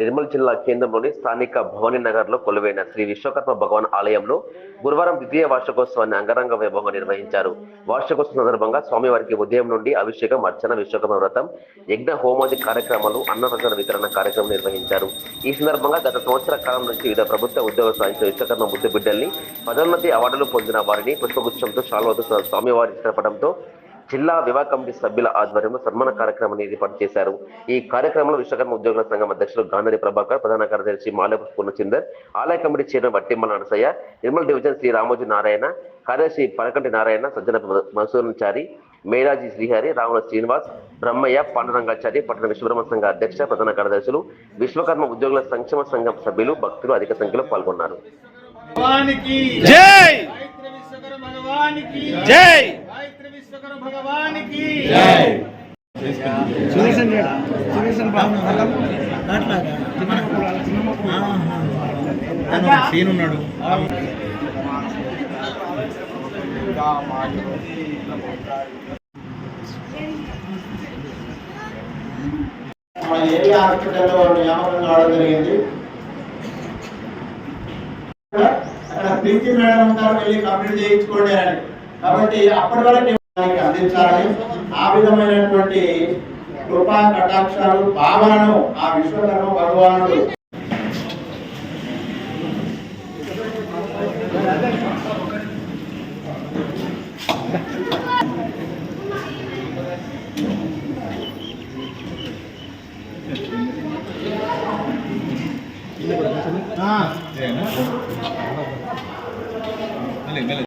నిర్మల్ జిల్లా కేంద్రంలోని స్థానిక భవని నగర్లో కొలువైన శ్రీ విశ్వకర్మ భగవాన్ ఆలయంలో గురువారం ద్వితీయ వార్షికోత్సవాన్ని అంగరంగ వైభవంగా నిర్వహించారు. వార్షికోత్సవం సందర్భంగా స్వామివారికి ఉదయం నుండి అభిషేకం అర్చన విశ్వకర్మ వ్రతం యజ్ఞ హోమాది కార్యక్రమాలు అన్నప్రసన వితరణ కార్యక్రమం నిర్వహించారు. ఈ సందర్భంగా గత సంవత్సర కాలం నుంచి వివిధ ప్రభుత్వ ఉద్యోగులు సాధించిన విశ్వకర్మ ముద్దు బిడ్డల్ని పదోన్నతి అవార్డులు పొందిన వారిని పుష్పగుచ్చంతో శాల్వతో స్వామివారి చిత్రపడంతో జిల్లా వివాహ కమిటీ సభ్యుల ఆధ్వర్యంలో సన్మాన కార్యక్రమాన్ని ఏర్పాటు చేశారు ఈ కార్యక్రమంలో విశ్వకర్మ ఉద్యోగుల సంఘం అధ్యక్షులు గాంధీ ప్రభాకర్ ప్రధాన కార్యదర్శి మాలపు పూర్ణచందర్ ఆలయ committee chairman Vattimmala Narasaiah Nirmal division Shri Ramoji Narayana కార్యదర్శి పరకంటి నారాయణ సజ్జన మసూరచారి మేరాజీ శ్రీహరి రావణ శ్రీనివాస్ బ్రహ్మయ్య పాండురంగాచారి పట్టణ విశ్వబ్రహ్మ సంఘ అధ్యక్ష ప్రధాన కార్యదర్శులు విశ్వకర్మ ఉద్యోగుల సంక్షేమ సంఘం సభ్యులు భక్తులు అధిక సంఖ్యలో పాల్గొన్నారు. భగవానికి జై! సీన్ ఉన్నాడు. మన ఏరియా హాస్పిటల్లో నియామకం కావడం జరిగింది. అక్కడ ప్రీతి మేడం ఉంటారు వెళ్ళి కంప్లీట్ చేయించుకోండి అని. కాబట్టి అప్పటి వరకు అందించాలని ఆ విధమైనటువంటి కృపా కటాక్షాలు భావనను ఆ విశ్వకర్మ భగవానుడు మెల్లగా.